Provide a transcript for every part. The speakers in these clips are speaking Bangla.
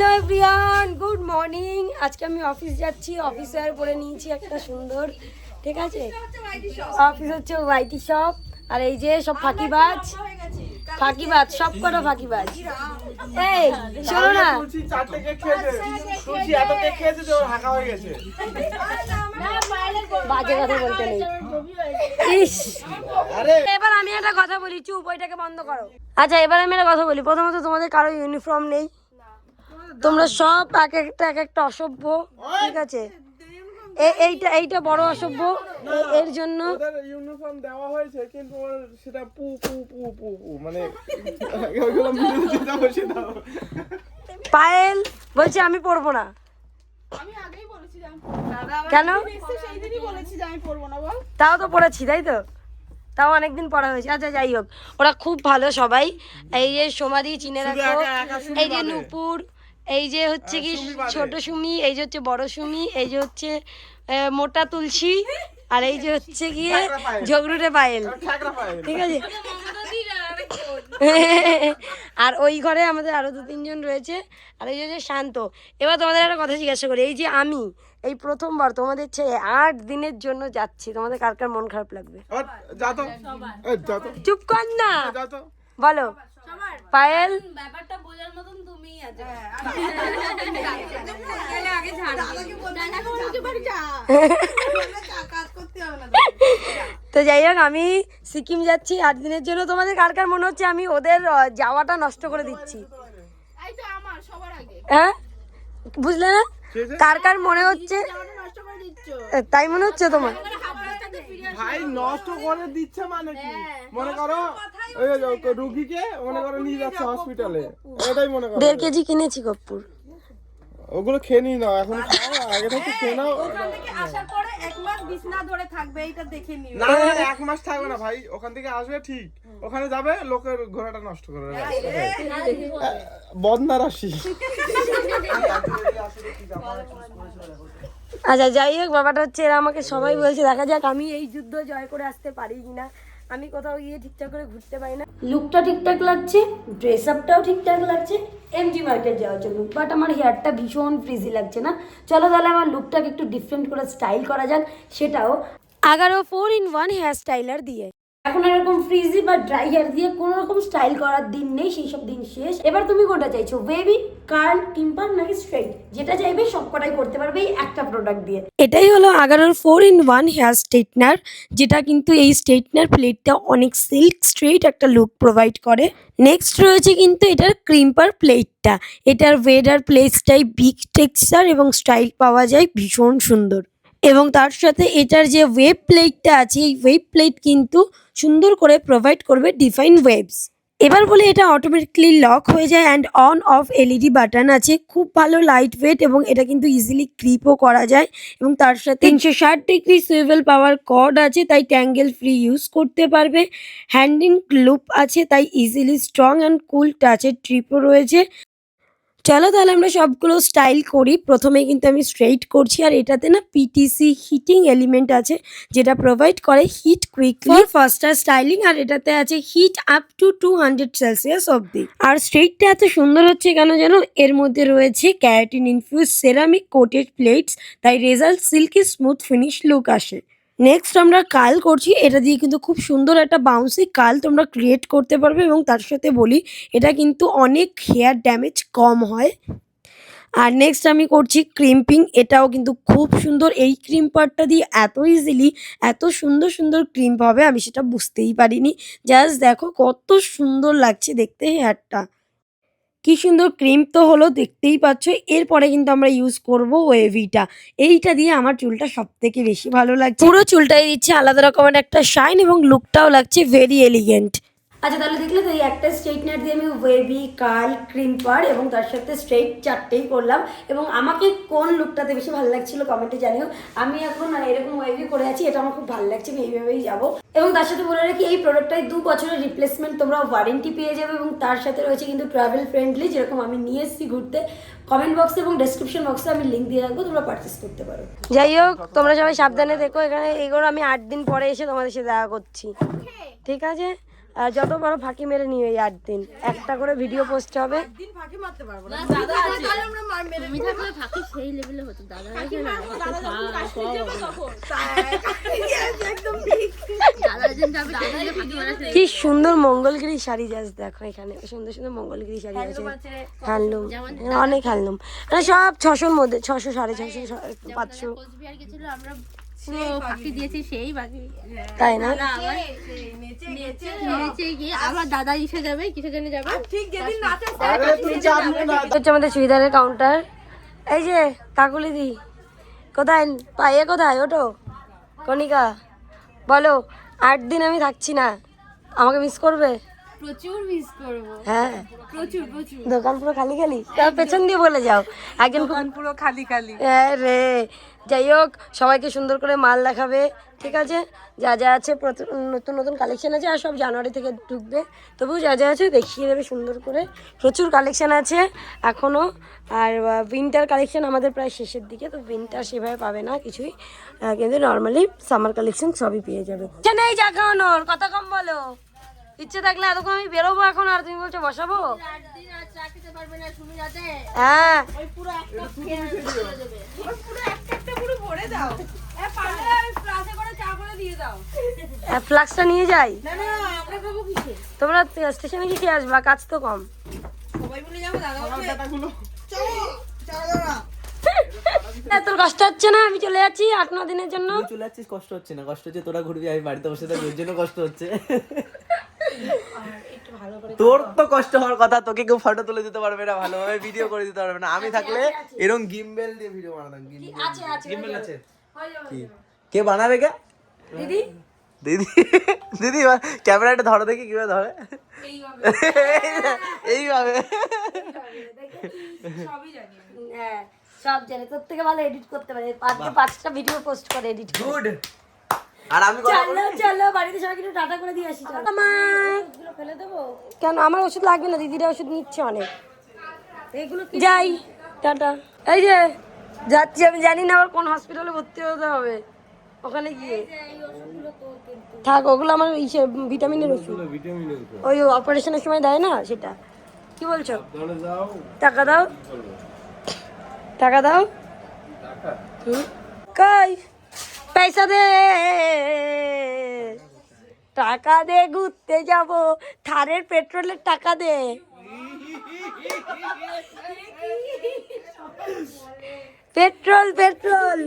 হ্যালো এভরিওয়ান গুড মর্নিং আজকে আমি অফিস যাচ্ছি। অফিস ওয়্যার পরে নিয়েছি একটা সুন্দর ঠিক আছে? অফিস হচ্ছে ওয়াইটি শপ আর এই যে সব ফাঁকিবাজ ফাঁকিবাজ সব কটা ফাঁকিবাজ এই শোনো না। হয়ে গেছে। বাজে কথা বলতে নেই। ইস। এবার আমি একটা কথা বলি চুপ ওইটাকে বন্ধ করো। আচ্ছা এবার আমি একটা কথা বলি। প্রথমত তোমাদের কারও ইউনিফর্ম নেই। তোমরা সব এক একটা এক একটা অসভ্য ঠিক আছে? এ- এইটা এইটা বড় অসভ্য এর জন্য ইউনিফর্ম দেওয়া হয়েছে কিন্তু সেটা পু পু পু পু পু মানে পায়েল বলছে আমি পড়ব না। আমি আগেই বলেছিলাম। কেন? এসে সেই দিনই বলেছি যে আমি পড়ব না বল। তাও তো পড়েছি তাই তো? তাও অনেকদিন পড়া হয়েছে। আচ্ছা যাই হোক ওরা খুব ভালো সবাই। এই যে সোমাদি চিনে রাখো। এই যে। নূপুর এই যে হচ্ছে কি সুমি বাদে। ছোট সুমি এই যে হচ্ছে বড় সুমি এই যে হচ্ছে মোটা তুলসী আর এই যে হচ্ছে গিয়ে ঝগড়ুটে পায়েল। ঠিক আছে? আর ওই ঘরে আমাদের আরও দু তিনজন রয়েছে আর এই যে হচ্ছে শান্ত। এবার তোমাদের একটা কথা জিজ্ঞাসা করি এই যে আমি এই প্রথমবার তোমাদের ছেড়ে আট দিনের জন্য যাচ্ছি তোমাদের কার কার মন খারাপ লাগবে? চুপ কর না। বলো। পায়েল? ব্যাপারটা বোঝার মতন তুমিই আছো। তো যাই হোক আমি সিকিম যাচ্ছি। আট দিনের জন্য তোমাদের কার কার মনে হচ্ছে আমি ওদের যাওয়াটা নষ্ট করে দিচ্ছি। এই তো আমার সবার আগে। হ্যাঁ? বুঝলে না? কার কার মনে হচ্ছে আমাকে নষ্ট করে দিচ্ছ। এ, তাই মনে হচ্ছে তোমার? ভাই নষ্ট করে দিচ্ছে মানে কি মনে করো রুগীকে মনে করো নিয়ে যাচ্ছে হসপিটালে এটাই মনে করো দেড় কেজি কিনেছি কপ্পুর ওগুলো খেয়ে নিই না এখন আগে থেকে খেয়ে নাও আসার পরে এক মাস বিছনা ধরে থাকবে এইটা দেখে নিও না না, না, এক মাস থাকবে না ভাই ওখান থেকে আসবে ঠিক ওখানে যাবে লোকের ঘোড়াটা নষ্ট করে বদনা রাশি আচ্ছা যাই হোক ব্যাপারটা হচ্ছে এরা আমাকে সবাই বলছে দেখা যাক আমি এই যুদ্ধ জয় করে আসতে পারি কিনা। আমি কোথাও গিয়ে ঠিকঠাক করে ঘুরতে পারি না। লুকটা ঠিকঠাক লাগছে ড্রেস আপটাও ঠিকঠাক লাগছে এমজি মার্কেট যাওয়ার জন্য। বাট আমার হেয়ারটা ভীষণ ফ্রিজি লাগছে না। চলো তাহলে আমার লুকটাকে একটু ডিফারেন্ট করে স্টাইল করা যাক সেটাও Agaro four in one hair styler দিয়ে। এখন আর এরকম ফ্রিজি বা ড্রাই হেয়ার দিয়ে কোনো রকম স্টাইল করার দিন নেই, সেই সব দিন শেষ। এবার তুমি কোনটা চাইছো বেবি কার্ল টিম্পার নাকি স্ট্রেট যেটা চাইবে সব কটাই করতে পারবে একটা প্রোডাক্ট দিয়ে। এটাই হলো আগারোর four in one hair straightener যেটা কিন্তু এই স্ট্রেটনার প্লেটটা অনেক সিল্ক স্ট্রেট একটা লুক প্রোভাইড করে। নেক্সট রয়েছে কিন্তু এটার ক্রিম্পার প্লেটটা এটার ওয়েডার প্লেসটাই বিগ টেক্সচার এবং স্টাইল পাওয়া যায় ভীষণ সুন্দর। এবং তার সাথে এটার যে ওয়েব প্লেটটা আছে, এই ওয়েব প্লেট কিন্তু সুন্দর করে প্রোভাইড করবে ডিফাইন ওয়েবস এবার বলে এটা অটোমেটিকলি লক হয়ে যায় and on off LED button আছে। খুব ভালো লাইট ওয়েট এবং এটা কিন্তু ইজিলি ক্লিপও করা যায় এবং তার সাথে তিনশো ষাট ডিগ্রি সুইভেল পাওয়ার কর্ড আছে, তাই ট্যাঙ্গেল ফ্রি ইউজ করতে পারবে। হ্যান্ডিং লুপ আছে, তাই ইজিলি স্ট্রং অ্যান্ড কুল টাচের ট্রিপও রয়েছে। চলো তাহলে আমরা সবগুলো স্টাইল করি। প্রথমে কিন্তু আমি স্ট্রেইট করছি আর এটাতে না পিটিসি হিটিং এলিমেন্ট আছে যেটা প্রোভাইড করে হিট কুইকলি ফাস্টার স্টাইলিং আর এটাতে আছে heat up to two hundred Celsius অবধি। আর স্ট্রেইটটা এত সুন্দর হচ্ছে কেন যেন এর মধ্যে রয়েছে keratin infuse ceramic coated plates তাই result silky smooth finish look আসে। নেক্সট আমরা কাল করছি, এটা দিয়ে কিন্তু খুব সুন্দর একটা বাউন্সি কাল তোমরা ক্রিয়েট করতে পারবে এবং তার সাথে বলি, এটা কিন্তু অনেক হেয়ার ড্যামেজ কম হয়। আর নেক্সট আমি করছি ক্রিম্পিং এটাও কিন্তু খুব সুন্দর, এই ক্রিম্পারটা দিয়ে এত ইজিলি এত সুন্দর সুন্দর ক্রিম্প হবে, আমি সেটা বুঝতেই পারিনি। জাস্ট দেখো কত সুন্দর লাগছে দেখতে হেয়ারটা কি সুন্দর ক্রিম তো হলো, দেখতেই পাচ্ছ। এরপরে কিন্তু আমরা ইউজ করব ওয়েভিটা এইটা দিয়ে আমার চুলটা সব থেকে বেশি ভালো লাগছে। পুরো চুলটাই দিচ্ছে আলাদা রকমের একটা শাইন এবং লুকটাও লাগছে ভেরি এলিগেন্ট আচ্ছা তাহলে দেখলে তো এই একটা স্ট্রেটনার দিয়ে আমি ওয়েবি কার্ল ক্রিম্পার এবং তার সাথে স্ট্রেট চারটেই করলাম এবং আমাকে কোন লুকটাতে বেশি ভালো লাগছিল কমেন্টে জানিও। আমি এখন মানে এরকম ওয়েবি করে আছি এটা আমার খুব ভালো লাগছে আমি এইভাবেই যাব। এবং তার সাথে বলে রাখি এই প্রোডাক্টটায় দু বছরের রিপ্লেসমেন্ট তোমরা ওয়ারেন্টি পেয়ে যাবে এবং তার সাথে রয়েছে কিন্তু ট্রাভেল ফ্রেন্ডলি যেরকম আমি নিয়ে এসেছি ঘুরতে। কমেন্ট বক্সে এবং ডেসক্রিপশন বক্সে আমি লিঙ্ক দিয়ে রাখব তোমরা পারচেস করতে পারো। যাই হোক তোমরা সবাই সাবধানে দেখো এখানে। এগুলো আমি আট দিন পরে এসে তোমাদের সাথে দেখা করছি। ঠিক আছে? যত বড় ফাঁকি মেরে নিয়ে এই আট দিন। একটা করে ভিডিও পোস্ট হবে। কি সুন্দর মঙ্গলগিরি শাড়ি যাস দেখো এখানে। সুন্দর সুন্দর মঙ্গলগিরি শাড়ি আছে। হ্যান্ডলুম। অনেক হ্যান্ডলুম। সব ছশোর মধ্যে ছশো সাড়ে ছশো পাঁচশো। আমরা ফাঁকি দিয়েছি সেই বাকি তাই না? না আবার নেচে নেচে নিচে গিয়ে আবার দাদা ইসে যাবে জন্য হচ্ছে আমাদের চুড়িদারের কাউন্টার এই যে কাকুলি দি কোথায়? পাইয়ে কোথায়? ওটো কণিকা বলো আট দিন আমি থাকছি না। আমাকে মিস করবে? প্রচুর মিস করব। হ্যাঁ। প্রচুর প্রচুর। দোকান পুরো খালি খালি? তার পেছন দিয়ে বলে যাও। একজন খুব পুরো খালি খালি। হ্যাঁ রে। যাই হোক সবাইকে সুন্দর করে মাল দেখাবে। ঠিক আছে? যা যা আছে নতুন নতুন কালেকশন আছে আর সব জানুয়ারি থেকে ঢুকবে। তবু যা যা আছে দেখিয়ে দেবে সুন্দর করে। প্রচুর কালেকশন আছে এখনও আর উইন্টার কালেকশন আমাদের প্রায় শেষের দিকে তো উইন্টার সেভাবে পাবে না কিছুই। কিন্তু নর্মালি সামার কালেকশন সবই পেয়ে যাবে। নেই চা কথা কম বলো। ইচ্ছে থাকলে এতক্ষণ আমি বেরোবো এখন আর তুমি বলছো বসাবো? আট দিন আর চা খেতে পারবে না শুনে যাতে হ্যাঁ পুরো একটা একটা পুরো ভরে দাও। এ পারলে ওই ফ্লাসে করে চা করে দিয়ে দাও। ফ্লাক্সটা নিয়ে যাই? না না আমরা খাব কিসে? তোমরা স্টেশনে কি খেয়ে আসবা? কাজ তো কম। তোর কষ্ট হচ্ছে না? আমি চলে যাচ্ছি আট ন দিনের জন্য। চলে যাচ্ছিস কষ্ট হচ্ছে না। কষ্ট হচ্ছে তোরা ঘুরবি আমি বাড়িতে বসে থাকবি ওর জন্য কষ্ট হচ্ছে। তোর তো কষ্ট হওয়ার কথা তোকে কেউ ফটো তুলে দিতে পারবে না ভালোভাবে ভিডিও করে দিতে পারবে না। আমি থাকলে এরকম গিম্বেল দিয়ে ভিডিও বানাতাম আছে আছে গিম্বেল আছে। কি? কে বানাবে কে? দিদি? দিদি? দিদি ক্যামেরাটা ধরো দেখি কীভাবে ধরে? এইভাবে। হ্যাঁ সব জানে। তোর থেকে ভালো এডিট করতে পারে। পাঁচটা পাঁচটা ভিডিও পোস্ট করে এডিট গুড আর আমি চলো চলো বাড়িতে সবাইকে একটু টাটা করে দিয়ে আসি চলো। আমার ফেলে দেবো? কেন? আমার ওষুধ লাগবে না দিদিরা ওষুধ নিচ্ছে অনেক। এগুলো যাই টাটা। এই যে যাচ্ছি আমি জানি না আবার কোন হসপিটালে ভর্তি হতে হবে। ওখানে গিয়ে। থাক ওগুলো আমার ইসে ভিটামিনের ওষুধ। ওই অপারেশনের সময় দেয় না সেটা। কি বলছো? টাকা দাও। টাকা দাও। হুম? কই? পয়সা দে। টাকা দে ঘুরতে যাব। থারের পেট্রোলের টাকা দে। পেট্রোল পেট্রোল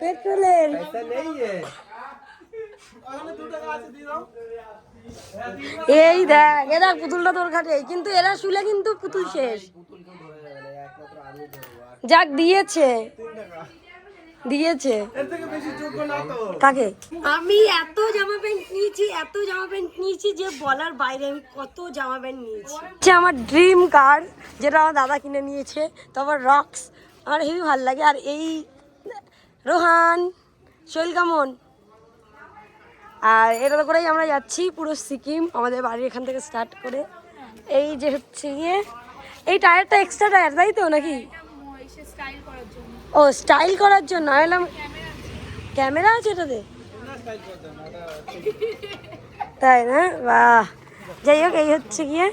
পেট্রোলের। এই দেখ এ দেখ পুতুলটা তোর খাটে কিন্তু এরা শুলে কিন্তু পুতুল শেষ। যাক দিয়েছে। দিয়েছে। এর থেকে বেশি যোগ্য না তো। কাকে? আমি এত জামা প্যান্ট নিয়েছি এত জামা প্যান্ট নিয়েছি যে বলার বাইরে আমি কত জামা প্যান্ট নিয়েছি। হচ্ছে আমার ড্রিম কার যেটা আমার দাদা কিনে নিয়েছে তারপর রক্স আমার হেবি ভালো লাগে। আর এই রোহান শৈল কেমন। আর এটা করেই আমরা যাচ্ছি পুরো সিকিম আমাদের বাড়ির এখান থেকে স্টার্ট করে। এই যে হচ্ছে গিয়ে এই টায়ারটা এক্সট্রা টায়ার তাই তো নাকি? ও স্টাইল করার জন্য আমি বললাম ক্যামেরা আছে এটাতে? তাই না? বাহ। যাই হোক এই হচ্ছে গিয়ে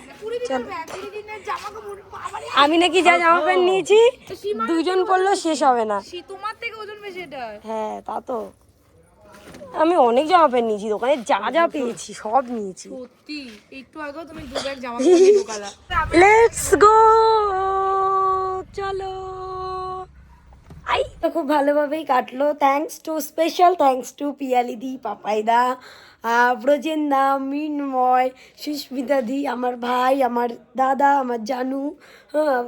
চল। আমি নাকি যা জামা প্যান্ট নিয়েছি দুজন পরলেও শেষ হবে না। তোমার থেকে ওজন বেশি এটা। হ্যাঁ তা তো। আমি অনেক জামা প্যান্ট নিয়েছি দোকানে যা যা পেয়েছি সব নিয়েছি। সত্যি একটু আগেও তুমি দু ব্যাগ জামা কাপড় লেটস গো চলো। আই তো খুব ভালোভাবেই কাটলো thanks to special thanks to পিয়ালিদি পাপাইদা ব্রজেন্দা মিনময় সুস্মিতা দি আমার ভাই আমার দাদা আমার জানু হ্যাঁ,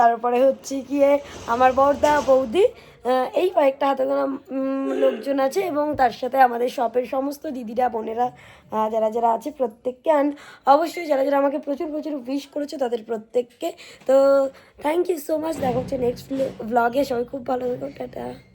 তারপরে হচ্ছে গিয়ে আমার বড়দা বৌদি এই কয়েকটা হাতে গোনা লোকজন আছে এবং তার সাথে আমাদের শপের সমস্ত দিদিরা বোনেরা যারা যারা আছে প্রত্যেককে। অ্যান্ড অবশ্যই যারা যারা আমাকে প্রচুর প্রচুর উইশ করেছে তাদের প্রত্যেককে। তো থ্যাংক ইউ সো মাচ দেখা হচ্ছে নেক্সট ব্লগে সবাই খুব ভালো থেকো। টাটা।